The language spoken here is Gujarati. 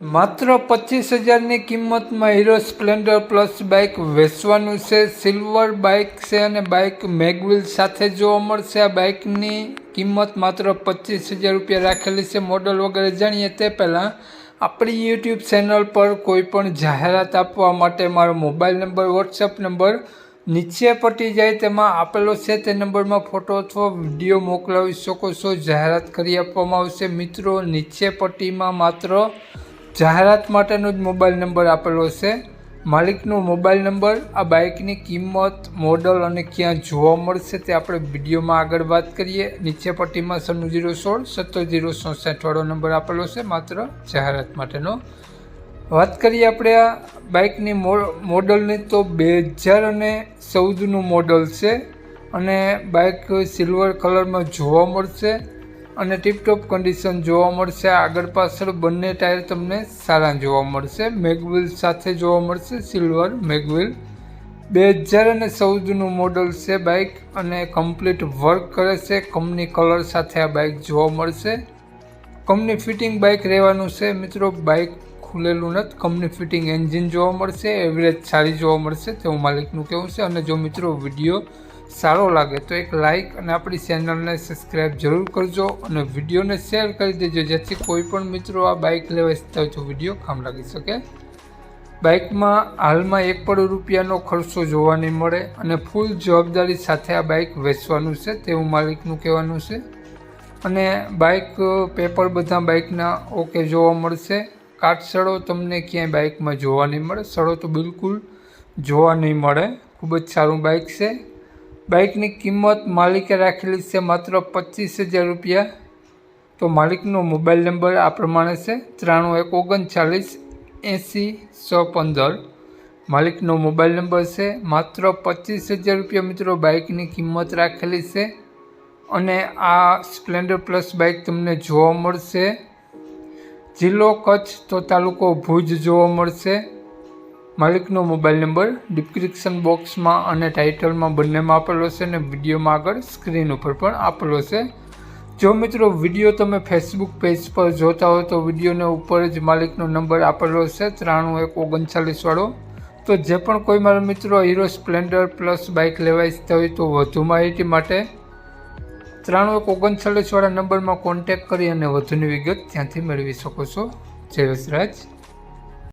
માત્ર પચીસ હજારની કિંમતમાં હીરો સ્પ્લેન્ડર પ્લસ બાઇક વેચવાનું છે. સિલ્વર બાઇક છે અને બાઇક મેગવિલ સાથે જોવા મળશે. આ બાઇકની કિંમત માત્ર પચીસ હજાર રૂપિયા રાખેલી છે. મોડલ વગેરે જાણીએ તે પહેલાં આપણી યુટ્યુબ ચેનલ પર કોઈ પણ જાહેરાત આપવા માટે મારો મોબાઈલ નંબર, વોટ્સએપ નંબર નીચે પટી જાય તેમાં આપેલો છે. તે નંબરમાં ફોટો અથવા વીડિયો મોકલાવી શકો છો. જાહેરાત કરી આપવામાં આવશે. મિત્રો, નીચે પટ્ટીમાં માત્ર જાહેરાત માટેનો જ મોબાઈલ નંબર આપેલો છે. માલિકનો મોબાઈલ નંબર, આ બાઇકની કિંમત, મોડલ અને ક્યાં જોવા મળશે તે આપણે વિડીયોમાં આગળ વાત કરીએ. નીચે પટ્ટીમાં સનુ જીરો સોળ, સત્તર જીરો ચોસઠવાળો નંબર આપેલો છે, માત્ર જાહેરાત માટેનો. વાત કરીએ આપણે આ બાઇકની મોડલની તો બે હજાર અને ચૌદનું મોડલ છે અને બાઇક સિલ્વર કલરમાં જોવા મળશે. અને ટીપટોપ કન્ડિશન જોવા મળશે. આગળ પાછળ બંને ટાયર તમને સારા જોવા મળશે. મેગવિલ સાથે જોવા મળશે. સિલ્વર મેગવિલ બે હજાર અને ચૌદનું મોડલ છે બાઇક અને કમ્પ્લીટ વર્ક કરે છે. કંપની કલર સાથે આ બાઇક જોવા મળશે. કંપની ફિટિંગ બાઇક રહેવાનું છે. મિત્રો બાઇક ખુલેલું નથી. કંપની ફિટિંગ એન્જિન જોવા મળશે. એવરેજ સારી જોવા મળશે. તેવું માલિકનું કહેવું છે. અને જો મિત્રો વીડિયો સારો લાગે તો એક લાઇક અને આપણી ચેનલને સબસ્ક્રાઈબ જરૂર કરજો અને વિડીયોને શેર કરી દેજો, જેથી કોઈ પણ મિત્રો આ બાઇક લેવા ઇચ્છતા હોય તો વીડિયો કામ લાગી શકે. બાઇકમાં હાલમાં એક પણ રૂપિયાનો ખર્ચો જોવા નહીં મળે અને ફૂલ જવાબદારી સાથે આ બાઇક વેચવાનું છે, તેવું માલિકનું કહેવાનું છે. અને બાઇક પેપર બધા બાઇકના ઓકે જોવા મળશે. કાટસળો તમને ક્યાંય બાઇકમાં જોવા નહીં મળે, સળો તો બિલકુલ જોવા નહીં મળે. ખૂબ જ સારું બાઇક છે. બાઇકની કિંમત માલિકે રાખેલી છે માત્ર પચીસ હજાર રૂપિયા. તો માલિકનો મોબાઈલ નંબર આ પ્રમાણે છે, ત્રાણું એક ઓગણચાલીસ એંસી સો પંદર. માલિકનો મોબાઈલ નંબર છે, માત્ર પચીસ હજાર રૂપિયા મિત્રો બાઇકની કિંમત રાખેલી છે. અને આ સ્પ્લેન્ડર પ્લસ બાઇક તમને જોવા મળશે. જિલ્લો કચ્છ તો તાલુકો ભુજ જોવા મળશે. માલિકનો મોબાઈલ નંબર ડિસ્ક્રિપ્શન બોક્સમાં અને ટાઇટલમાં બંનેમાં આપેલો છે અને વિડીયોમાં આગળ સ્ક્રીન ઉપર પણ આપેલો છે. જો મિત્રો વીડિયો તમે ફેસબુક પેજ પર જોતા હો તો વિડીયોને ઉપર જ માલિકનો નંબર આપેલો છે ત્રાણું એક ઓગણચાલીસવાળો. તો જે પણ કોઈ મારા મિત્રો હીરો સ્પ્લેન્ડર પ્લસ બાઇક લેવા ઇચ્છતા હોય તો વધુ માહિતી માટે ત્રાણું એક ઓગણચાલીસવાળા નંબરમાં કોન્ટેક કરી અને વધુની વિગત ત્યાંથી મેળવી શકો છો. જય